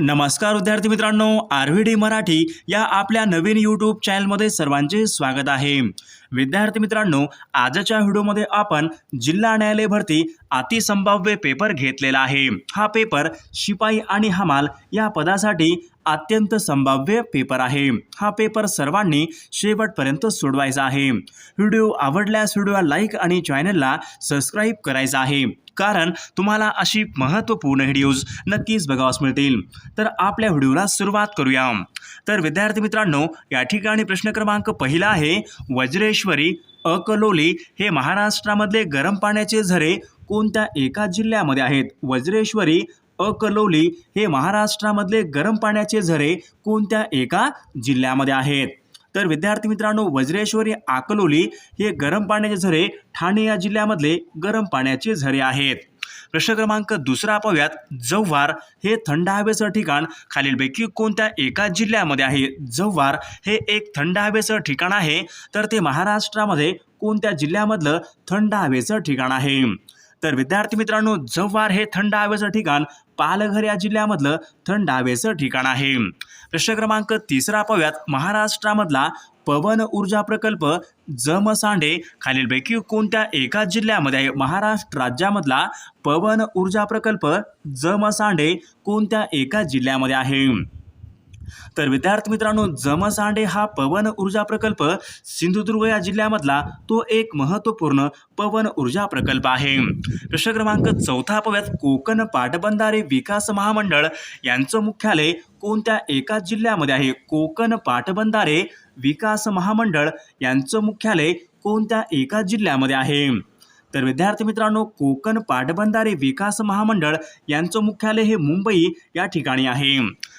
नमस्कार विद्यार्थी मित्रांनो आर व्ही डी मराठी या आपल्या नवीन यूट्यूब चॅनलमध्ये सर्वांचे स्वागत आहे. विद्यार्थी मित्रांनो आजच्या व्हिडिओमध्ये आपण जिल्हा न्यायालय भरती अतिसंभाव्य पेपर घेतलेला आहे. हा पेपर शिपाई आणि हमाल या पदासाठी अत्यंत संभाव्य पेपर आहे. हा पेपर सर्वांनी शेवटपर्यंत सोडवायचा आहे. व्हिडिओ आवडल्यास व्हिडिओला लाईक आणि चॅनलला सबस्क्राईब करायचा आहे. कारण तुम्हाला अशी महत्त्वपूर्ण व्हिडिओज नक्कीच बघावास मिळतील. तर आपल्या व्हिडिओला सुरुवात करूया. तर विद्यार्थी मित्रांनो या ठिकाणी प्रश्न क्रमांक पहिला आहे वज्रेश्वरी अकलोली हे महाराष्ट्रामधले गरम पाण्याचे झरे कोणत्या एका जिल्ह्यामध्ये आहेत? वज्रेश्वरी अकलोली हे महाराष्ट्रामधले गरम पाण्याचे झरे कोणत्या एका जिल्ह्यामध्ये आहेत? तर विद्यार्थी मित्रांनो वज्रेश्वरी आकलोली हे गरम पाण्याचे झरे ठाणे या जिल्ह्यामधले गरम पाण्याचे झरे आहेत. प्रश्न क्रमांक दुसरा पाहूयात. जव्हार हे थंड हवेचं ठिकाण. खालीलपैकी कोणत्या एका जिल्ह्यामध्ये आहे? जव्हार हे एक थंड हवेचं ठिकाण आहे. तर ते महाराष्ट्रामध्ये कोणत्या जिल्ह्यामधलं थंड हवेचं ठिकाण आहे? तर विद्यार्थी मित्रांनो जव्हार हे थंड हवेचं ठिकाण. पालघर या जिल्ह्यामधलं थंड हवेचं ठिकाण आहे. प्रश्न क्रमांक तिसरा पाहूयात. महाराष्ट्रामधला पवन ऊर्जा प्रकल्प जमसांडे खालीलपैकी कोणत्या एका जिल्ह्यामध्ये आहे? महाराष्ट्र राज्यामधला पवन ऊर्जा प्रकल्प जमसांडे कोणत्या एका जिल्ह्यामध्ये आहे? तर विद्यार्थी मित्रांनो जमसांडे हा पवन ऊर्जा प्रकल्प सिंधुदुर्ग या जिल्ह्यामधला तो एक महत्त्वपूर्ण पवन ऊर्जा प्रकल्प आहे. प्रश्न क्रमांक चौथा पव्यात कोकण पाटबंधारे विकास महामंडळ यांचं मुख्यालय कोणत्या एका जिल्ह्यामध्ये आहे? कोकण पाटबंधारे विकास महामंडळ यांचं मुख्यालय कोणत्या एका जिल्ह्यामध्ये आहे? तर विद्यार्थी मित्रांनो कोकण पाटबंधारे विकास महामंडळ यांचं मुख्यालय हे मुंबई या ठिकाणी आहे.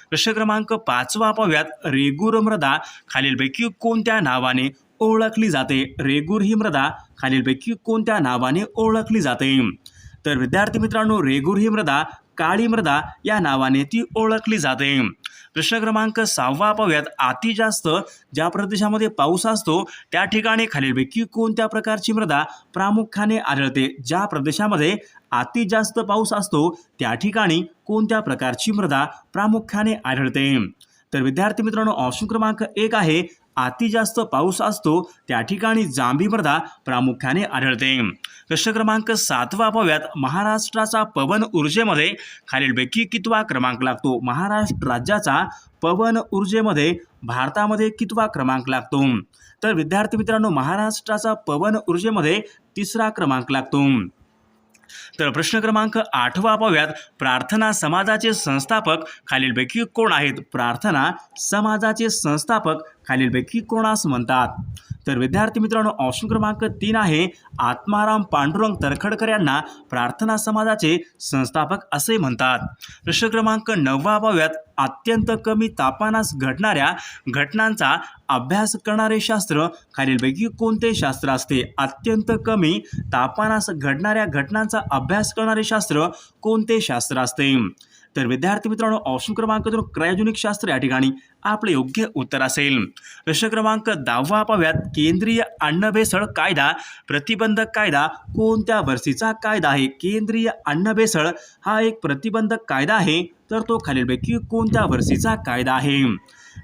प्रश्न क्रमांक पाचवा पाहूयात. रेगूर मृदा खालीलपैकी कोणत्या नावाने ओळखली जाते? रेगूर ही मृदा खालीलपैकी कोणत्या नावाने ओळखली जाते? तर विद्यार्थी मित्रांनो रेगूर ही मृदा काळी मृदा या नावाने ती ओळखली जाते. प्रश्न क्रमांक सहावा पाहूयात. अति जास्त ज्या प्रदेशामध्ये पाऊस असतो त्या ठिकाणी खालीलपैकी कोणत्या प्रकारची मृदा प्रामुख्याने आढळते? ज्या प्रदेशामध्ये अति जास्त पाऊस असतो त्या ठिकाणी कोणत्या प्रकारची मृदा प्रामुख्याने आढळते? तर विद्यार्थी मित्रांनो ऑप्शन क्रमांक एक आहे अति जास्त पाऊस असतो त्या ठिकाणी जांभी मृदा प्रामुख्याने आढळते. प्रश्न क्रमांक सातवा पाहूयात. महाराष्ट्राचा पवन ऊर्जेमध्ये खालीलपैकी कितवा क्रमांक लागतो? महाराष्ट्र राज्याचा पवन ऊर्जेमध्ये भारतामध्ये कितवा क्रमांक लागतो? तर विद्यार्थी मित्रांनो महाराष्ट्राचा पवन ऊर्जेमध्ये तिसरा क्रमांक लागतो. तर प्रश्न क्रमांक आठवा पाहूयात. प्रार्थना समाजाचे संस्थापक खालीलपैकी कोण आहेत? प्रार्थना समाजाचे संस्थापक खालीलपैकी कोणास म्हणतात? तर विद्यार्थी मित्रांनो ऑप्शन क्रमांक तीन आहे आत्माराम पांडुरंग तरखडकर यांना प्रार्थना समाजाचे संस्थापक असे म्हणतात. प्रश्न क्रमांक नववा पाहूयात. अत्यंत कमी तापमानास घडणाऱ्या घटनांचा अभ्यास करणारे शास्त्र खालीलपैकी कोणते शास्त्र असते? अत्यंत कमी तापमानास घडणाऱ्या घटनांचा अभ्यास करणारे शास्त्र कोणते शास्त्र असते? तर विद्यार्थी मित्रांनो ऑप्शन क्रमांक जो क्रायोजनिक शास्त्र या ठिकाणी आपले योग्य उत्तर असेल. प्रश्न क्रमांक दहावा पाहूयात. केंद्रीय अन्न भेसळ कायदा प्रतिबंधक कायदा कोणत्या वर्षीचा कायदा आहे? केंद्रीय अन्न भेसळ हा एक प्रतिबंधक कायदा आहे तर तो खालीलपैकी कोणत्या वर्षीचा कायदा आहे?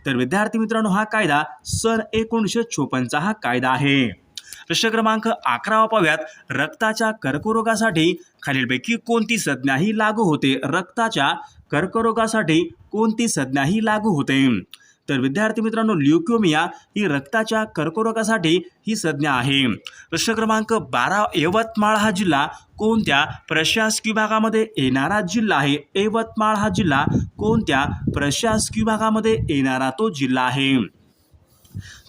तर विद्यार्थी मित्रांनो हा कायदा सन एकोणीसशे चोपन्नचा हा कायदा आहे. प्रश्न क्रमांक अकरावा पाहूयात रक्ताच्या कर्करोगासाठी खालीलपैकी कोणती संज्ञा ही लागू होते? रक्ताच्या कर्करोगासाठी कोणती संज्ञा ही लागू होते? तर विद्यार्थी मित्रांनो ल्युक्योमिया ही रक्ताच्या कर्करोगासाठी ही संज्ञा आहे. प्रश्न क्रमांक बारा यवतमाळ हा जिल्हा कोणत्या प्रशासकीय भागामध्ये येणारा जिल्हा आहे? यवतमाळ हा जिल्हा कोणत्या प्रशासकीय भागामध्ये येणारा तो जिल्हा आहे?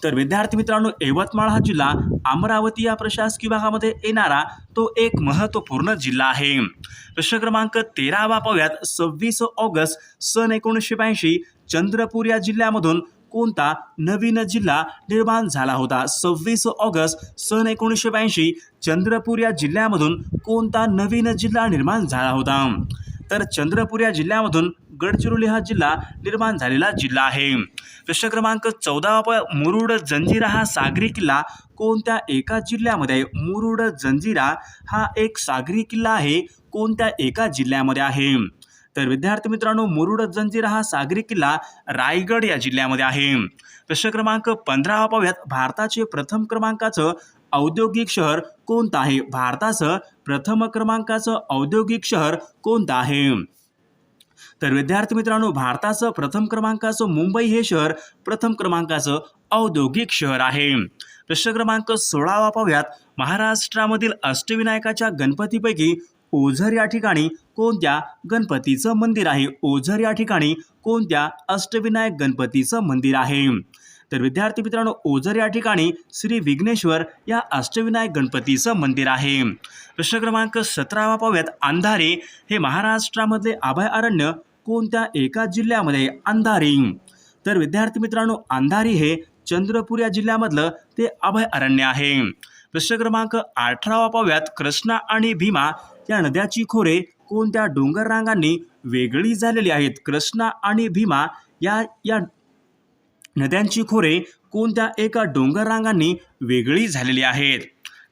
तर विद्यार्थी मित्रांनो यवतमाळ हा जिल्हा अमरावती या प्रशासकीय भागामध्ये येणारा तो एक महत्त्वपूर्ण जिल्हा आहे. प्रश्न क्रमांक तेरावा पाहूयात सव्वीस ऑगस्ट सन एकोणीसशे ब्याऐंशी चंद्रपूर या जिल्ह्यामधून कोणता नवीन जिल्हा निर्माण झाला होता? सव्वीस ऑगस्ट सन एकोणीसशे ब्याऐंशी चंद्रपूर या जिल्ह्यामधून कोणता नवीन जिल्हा निर्माण झाला होता? तर चंद्रपूर या जिल्ह्यामधून गडचिरोली हा जिल्हा निर्माण झालेला जिल्हा आहे. प्रश्न क्रमांक चौदावा प मुरुड जंजिरा हा सागरी किल्ला कोणत्या एका जिल्ह्यामध्ये आहे? मुरुड जंजिरा हा एक सागरी किल्ला आहे कोणत्या एका जिल्ह्यामध्ये आहे? तर विद्यार्थी मित्रांनो मुरुड जंजिरा हा सागरी किल्ला रायगड या जिल्ह्यामध्ये आहे. प्रश्न क्रमांक पंधरा पाहूयात. भारताचे प्रथम क्रमांकाचं औद्योगिक शहर कोणतं आहे? भारताचं प्रथम क्रमांकाचं औद्योगिक शहर कोणतं आहे? तर विद्यार्थी मित्रांनो भारताचं प्रथम क्रमांकाचं मुंबई हे शहर प्रथम क्रमांकाचं औद्योगिक शहर आहे. प्रश्न क्रमांक सोळावा पाहूयात महाराष्ट्रामधील अष्टविनायकाच्या गणपतीपैकी ओझर या ठिकाणी कोणत्या गणपतीचं मंदिर आहे? ओझर या ठिकाणी कोणत्या अष्टविनायक गणपतीचं मंदिर आहे? तर विद्यार्थी मित्रांनो ओझर या ठिकाणी श्री विघ्नेश्वर या अष्टविनायक गणपतीचं मंदिर आहे. प्रश्न क्रमांक सतरावा पाहूयात. अंधारे हे महाराष्ट्रामधले अभयारण्य कोणत्या एका जिल्ह्यामध्ये अंधारी? तर विद्यार्थी मित्रांनो अंधारी हे चंद्रपूर या जिल्ह्यामधलं ते अभयारण्य आहे. प्रश्न क्रमांक अठरावा पाहूयात. कृष्णा आणि भीमा या नद्याची खोरे कोणत्या डोंगर रांगांनी वेगळी झालेली आहेत? कृष्णा आणि भीमा या या नद्यांची खोरे कोणत्या एका डोंगर रांगांनी वेगळी झालेली आहेत?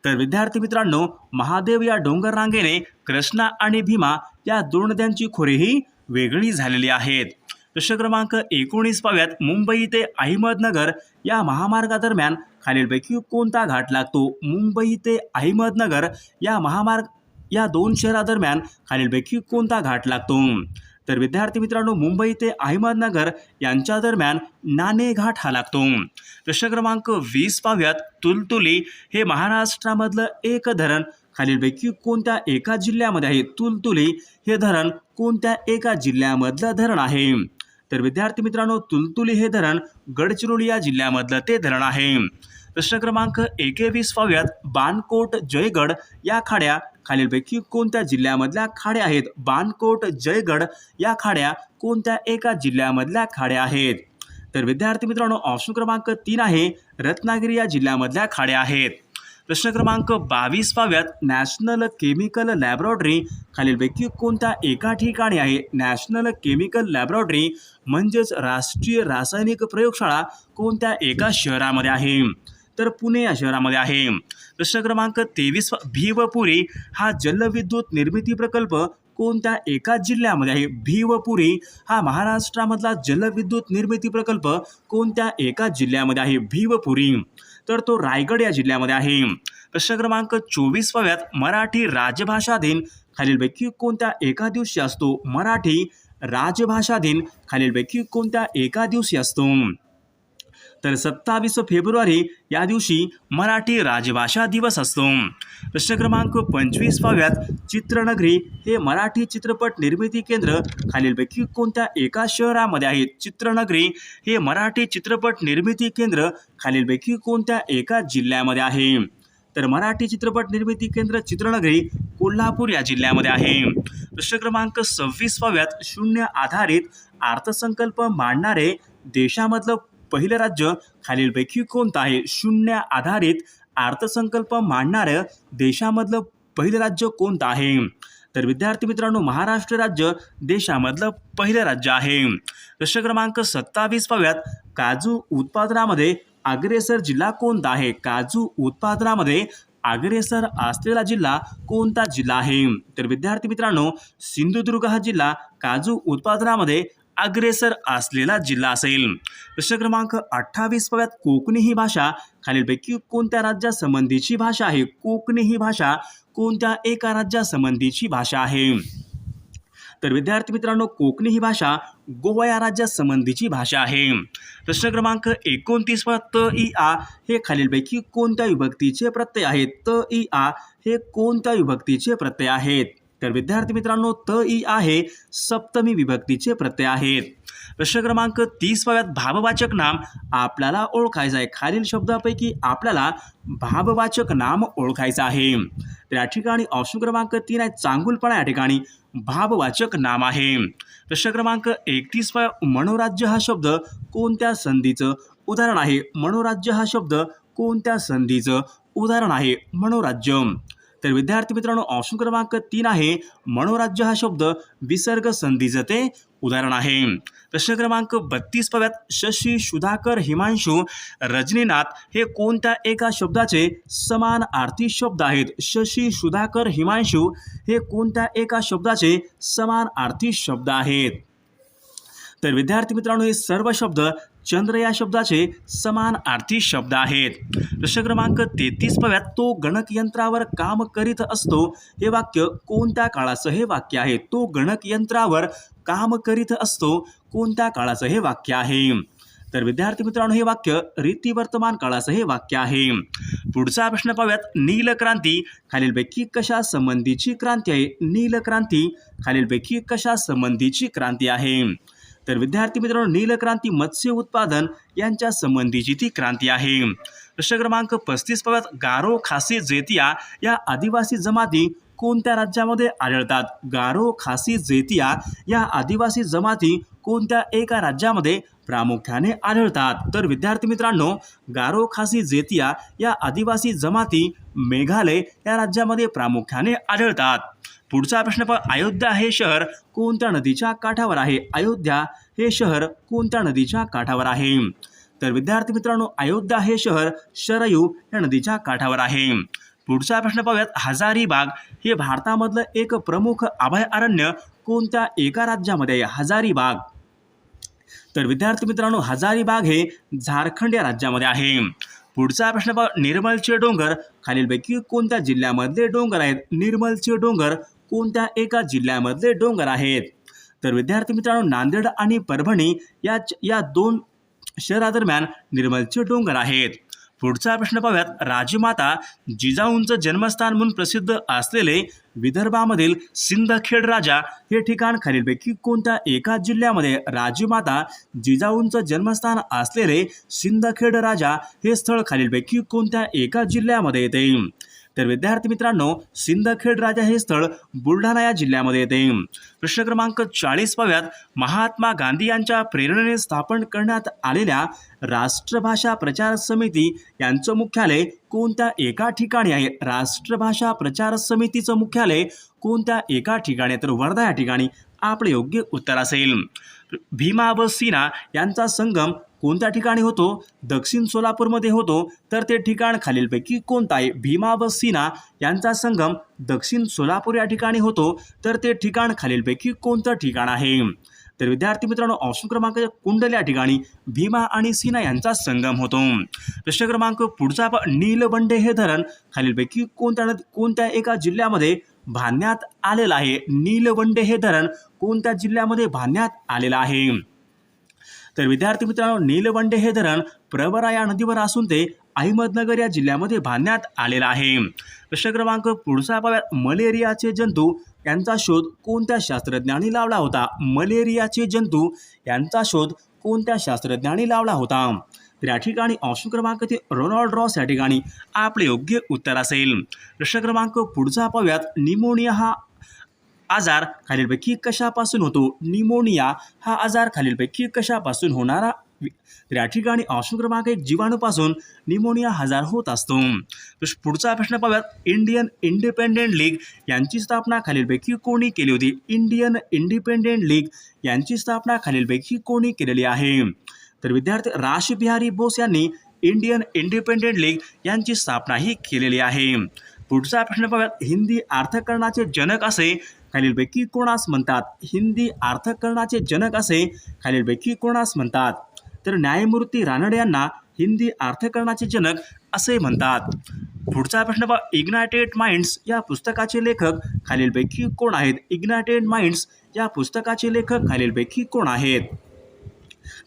तर विद्यार्थी मित्रांनो महादेव या डोंगर रांगेने कृष्णा आणि भीमा या दोन नद्यांची खोरेही वेगळी झालेली आहेत. प्रश्न क्रमांक एकोणीस पाव्यात मुंबई ते अहमदनगर या महामार्गादरम्यान खालीलपैकी कोणता घाट लागतो? मुंबई ते अहमदनगर या महामार्ग या दोन शहरादरम्यान खालीलपैकी कोणता घाट लागतो? तर विद्यार्थी मित्रांनो मुंबई ते अहमदनगर यांच्या दरम्यान नाणेघाट हा लागतो. प्रश्न क्रमांक वीस पाहूयात. तुलतुली हे महाराष्ट्रामधलं एक धरण. खालीलपैकी कोणत्या एका जिल्ह्यामध्ये आहे? तुलतुली हे धरण कोणत्या एका जिल्ह्यामधलं धरण आहे? तर विद्यार्थी मित्रांनो तुलतुली हे धरण गडचिरोली या जिल्ह्यामधलं ते धरण आहे. प्रश्न क्रमांक एकेवीस पाहूयात. बानकोट जयगड या खाड्या खालीलपैकी कोणत्या जिल्ह्यामधल्या खाड्या आहेत? बानकोट जयगड या खाड्या कोणत्या एका जिल्ह्यामधल्या खाड्या आहेत? तर विद्यार्थी मित्रांनो ऑप्शन क्रमांक तीन आहे रत्नागिरी या जिल्ह्यामधल्या खाड्या आहेत. प्रश्न क्रमांक बावीस पाव्यात नॅशनल केमिकल लॅबॉरेटरी खालीलपैकी कोणत्या एका ठिकाणी आहे? नॅशनल केमिकल लॅबॉरेटरी म्हणजेच राष्ट्रीय रासायनिक प्रयोगशाळा कोणत्या एका शहरामध्ये आहे? तर पुणे या शहरामध्ये आहे. प्रश्न क्रमांक तेवीस भीवपुरी हा जलविद्युत निर्मिती प्रकल्प कोणत्या एका जिल्ह्यामध्ये आहे? भीवपुरी हा महाराष्ट्रामधला जलविद्युत निर्मिती प्रकल्प कोणत्या एका जिल्ह्यामध्ये आहे? भीवपुरी. तर तो रायगड या जिल्ह्यामध्ये आहे. प्रश्न क्रमांक चोवीसव्यात मराठी राजभाषा दिन खालीलपैकी कोणत्या एका दिवशी असतो? मराठी राजभाषा दिन खालीलपैकी कोणत्या एका दिवशी असतो? तर सत्तावीस फेब्रुवारी या दिवशी मराठी राजभाषा दिवस असतो. प्रश्न क्रमांक पंचवीस पाव्यात चित्रनगरी हे मराठी चित्रपट निर्मिती केंद्र खालीलपैकी कोणत्या एका शहरामध्ये आहे? चित्रनगरी हे मराठी चित्रपट निर्मिती केंद्र खालीलपैकी कोणत्या एका जिल्ह्यामध्ये आहे? तर मराठी चित्रपट निर्मिती केंद्र चित्रनगरी कोल्हापूर या जिल्ह्यामध्ये आहे. प्रश्न क्रमांक सव्वीसवाव्यात शून्य आधारित अर्थसंकल्प मांडणारे देशामधलं पहिलं राज्य खालीलपैकी कोणतं आहे? शून्य आधारित अर्थसंकल्प मांडणारं देशामधलं पहिलं राज्य कोणतं आहे? तर विद्यार्थी मित्रांनो महाराष्ट्र राज्य देशामधलं पहिलं राज्य आहे. प्रश्न क्रमांक सत्तावीस पाव्यात काजू उत्पादनामध्ये अग्रेसर जिल्हा कोणता आहे? काजू उत्पादनामध्ये अग्रेसर असलेला जिल्हा कोणता जिल्हा आहे? तर विद्यार्थी मित्रांनो सिंधुदुर्ग हा जिल्हा काजू उत्पादनामध्ये अग्रेसर असलेला जिल्हा असेल. प्रश्न क्रमांक अठ्ठावीस पाव्यात कोकणी ही भाषा. खालीलपैकी कोणत्या राज्यासंबंधीची भाषा आहे? कोकणी ही भाषा कोणत्या एका राज्यासंबंधीची भाषा आहे? तर विद्यार्थी मित्रांनो कोकणी ही भाषा गोवा या राज्यासंबंधीची भाषा आहे. प्रश्न क्रमांक एकोणतीस व त इ आ हे खालीलपैकी कोणत्या विभक्तीचे प्रत्यय आहेत? त इ आ हे कोणत्या विभक्तीचे प्रत्यय आहेत? तर विद्यार्थी मित्रांनो त ई आहे सप्तमी विभक्तीचे प्रत्यय आहेत. प्रश्न क्रमांक तीसवाव्यात भाववाचक नाम आपल्याला ओळखायचं आहे. खालील शब्दापैकी आपल्याला भाववाचक नाम ओळखायचं आहे. तर या ठिकाणी ऑप्शन क्रमांक तीन आहे चांगुलपणा या ठिकाणी भाववाचक नाम आहे. प्रश्न क्रमांक एकतीस मनोराज्य हा शब्द कोणत्या संधीचं उदाहरण आहे? मनोराज्य हा शब्द कोणत्या संधीचं उदाहरण आहे? मनोराज्य. तर विद्यार्थी मित्रांनो ऑप्शन क्रमांक तीन आहे मनोराज्य हा शब्द विसर्ग संधीचं ते उदाहरण आहे. प्रश्न क्रमांक बत्तीस पव्यात शशी सुधाकर हिमांशू रजनीनाथ हे कोणत्या एका शब्दाचे समान आर्थी शब्द आहेत? शशी सुधाकर हिमांशू हे कोणत्या एका शब्दाचे समान आर्थी शब्द आहेत? तर विद्यार्थी मित्रांनो हे सर्व शब्द चंद्र या शब्दाचे समान आर्थी शब्द आहेत. प्रश्न क्रमांक तेहतीस पाव्यात तो गणकयंत्रावर काम करीत असतो हे वाक्य कोणत्या काळाचं हे वाक्य आहे? तो गणकयंत्रावर काम करीत असतो कोणत्या काळाचं हे वाक्य आहे? तर विद्यार्थी मित्रांनो हे वाक्य रीती वर्तमान काळाचं हे वाक्य आहे. पुढचा प्रश्न पाहूयात खालील खालीलपैकी कशा संबंधीची क्रांती आहे? नील क्रांती खालील खालीलपैकी कशा संबंधीची क्रांती आहे? तर विद्यार्थी मित्रांनो नीलक्रांती मत्स्य उत्पादन यांच्या संबंधीची ती क्रांती आहे. प्रश्न क्रमांक पस्तीस पाव्यात गारो खासी जेतिया या आदिवासी जमाती कोणत्या राज्यामध्ये आढळतात? गारो खासी जेतिया या आदिवासी जमाती कोणत्या एका राज्यामध्ये प्रामुख्याने आढळतात. तर विद्यार्थी मित्रांनो गारो खासी जेतिया या आदिवासी जमाती मेघालय या राज्यामध्ये प्रामुख्याने आढळतात. पुढचा प्रश्न पण अयोध्या हे शहर कोणत्या नदीच्या काठावर आहे? अयोध्या हे शहर कोणत्या नदीच्या काठावर आहे? तर विद्यार्थी मित्रांनो अयोध्या हे शहर शरयू या नदीच्या काठावर आहे. पुढचा प्रश्न पाहूयात. हजारीबाग हे भारतामधलं एक प्रमुख अभयारण्य कोणत्या एका राज्यामध्ये आहे? हजारीबाग तर विद्यार्थी मित्रांनो हजारीबाग हे झारखंड या राज्यामध्ये आहे. पुढचा प्रश्न पहा निर्मलचे डोंगर खालीलपैकी कोणत्या जिल्ह्यामधले डोंगर आहेत? निर्मलचे डोंगर कोणत्या एका जिल्ह्यामधले डोंगर आहेत? तर विद्यार्थी मित्रांनो नांदेड आणि परभणी या या दोन शहरादरम्यान निर्मलचे डोंगर आहेत. पुढचा प्रश्न पाहूयात. राजमाता जिजाऊंचं जन्मस्थान म्हणून प्रसिद्ध असलेले विदर्भामधील सिंदखेड राजा हे ठिकाण खालीलपैकी कोणत्या एका जिल्ह्यामध्ये राजमाता जिजाऊंचं जन्मस्थान असलेले सिंदखेड राजा हे स्थळ खालीलपैकी कोणत्या एका जिल्ह्यामध्ये येते? तर विद्यार्थी मित्रांनो सिंदखेड राजा हे स्थळ बुलढाणा या जिल्ह्यामध्ये येते. प्रश्न क्रमांक चाळीस पाव्यात महात्मा गांधी यांच्या प्रेरणेने स्थापन करण्यात आलेल्या राष्ट्रभाषा प्रचार समिती यांचं मुख्यालय कोणत्या एका ठिकाणी आहे? राष्ट्रभाषा प्रचार समितीचं मुख्यालय कोणत्या एका ठिकाणी? तर वर्धा या ठिकाणी आपले योग्य उत्तर असेल. भीमा व सीना यांचा संगम कोणत्या ठिकाणी होतो? दक्षिण सोलापूरमध्ये होतो. तर ते ठिकाण खालीलपैकी कोणतं आहे? भीमा व सीना यांचा संगम दक्षिण सोलापूर या ठिकाणी होतो. तर ते ठिकाण खालीलपैकी कोणतं ठिकाण आहे? तर विद्यार्थी मित्रांनो ऑप्शन क्रमांक कुंडल या ठिकाणी भीमा आणि सीना यांचा संगम होतो. प्रश्न क्रमांक पुढचा प- नीलबंडे हे धरण खालीलपैकी कोणत्या कोणत्या एका जिल्ह्यामध्ये बांधण्यात आलेलं आहे? नीलबंडे हे धरण कोणत्या जिल्ह्यामध्ये बांधण्यात आलेलं आहे? तर विद्यार्थी मित्रांनो नीलवंडे हे धरण प्रवरा या नदीवर असून ते अहमदनगर या जिल्ह्यामध्ये बांधण्यात आलेलं आहे. प्रश्न क्रमांक पुढचा पाहूयात मलेरियाचे जंतू यांचा शोध कोणत्या शास्त्रज्ञांनी लावला होता? मलेरियाचे जंतू यांचा शोध कोणत्या शास्त्रज्ञांनी लावला होता? तर या ठिकाणी ऑप्शन क्रमांक ते रोनाल्ड रॉस या ठिकाणी आपले योग्य उत्तर असेल. प्रश्न क्रमांक पुढचा पाहूयात. निमोनिया हा आजार खालीलपैकी कशापासून होतो? निमोनिया हा आजार खालीलपैकी कशापासून होणारा? या ठिकाणी ऑप्शन क्रमांक एक जीवाणूपासून निमोनिया आजार होत असतो. पुढचा प्रश्न पाहूयात. इंडियन इंडिपेंडेंट लीग यांची स्थापना खालीलपैकी कोणी केली होती? इंडियन इंडिपेंडेंट लीग यांची स्थापना खालीलपैकी कोणी केलेली आहे? तर विद्यार्थी राशबिहारी बोस यांनी इंडियन इंडिपेंडेंट लीग यांची स्थापनाही केलेली आहे. पुढचा प्रश्न पाहूयात. हिंदी अर्थकरणाचे जनक असे खालीलपैकी कोणास म्हणतात? हिंदी अर्थकरणाचे जनक असे खालीलपैकी कोणास म्हणतात? तर न्यायमूर्ती रानडे यांना हिंदी अर्थकरणाचे जनक असे म्हणतात. पुढचा प्रश्न पहा इग्नायटेड माइंड्स या पुस्तकाचे लेखक खालीलपैकी कोण आहेत? इग्नायटेड माइंड्स या पुस्तकाचे लेखक खालीलपैकी कोण आहेत?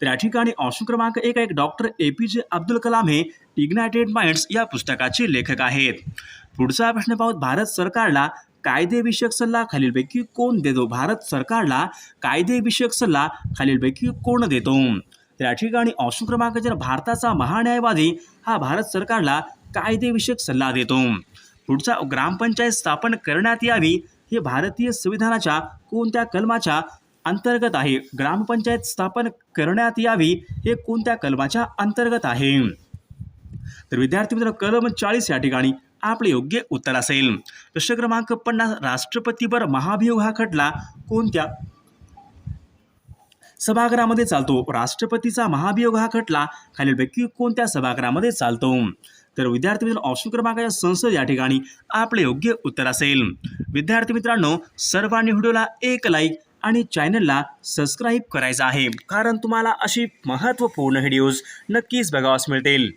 तर या ठिकाणी ऑप्शन क्रमांक एक आहे. डॉक्टर ए पी जे अब्दुल कलाम हे इग्नायटेड माइंड्स या पुस्तकाचे लेखक आहेत. पुढचा प्रश्न पाहूत. भारत सरकारला कायदेविषयक सल्ला खालीलपैकी कोण देतो? भारत सरकारला कायदेविषयक सल्ला खालीलपैकी कोण देतो? तर या ठिकाणी ऑप्शन क्रमांक जर भारताचा महान्यायवादी हा भारत सरकारला कायदेविषयक सल्ला देतो. पुढचा ग्रामपंचायत स्थापन करण्यात यावी हे भारतीय संविधानाच्या कोणत्या कलमाच्या अंतर्गत आहे? ग्रामपंचायत स्थापन करण्यात यावी हे कोणत्या कलमाच्या अंतर्गत आहे? तर विद्यार्थी मित्र कलम चाळीस या ठिकाणी आपले योग्य उत्तर असेल. प्रश्न क्रमांक पन्नास राष्ट्रपतीवर महाभियोग हा खटला कोणत्या? सभागृहामध्ये चालतो. राष्ट्रपतीचा महाभियोग हा खटला खालीलपैकी कोणत्या सभागृहामध्ये चालतो? तर विद्यार्थी मित्रांनो ऑप्शन क्रमांकाच्या या संसद या ठिकाणी आपले योग्य उत्तर असेल. विद्यार्थी मित्रांनो सर्वांनी व्हिडिओला एक लाईक आणि चॅनलला सबस्क्राईब करायचं आहे. कारण तुम्हाला अशी महत्त्वपूर्ण व्हिडिओज नक्कीच बघावास मिळतील.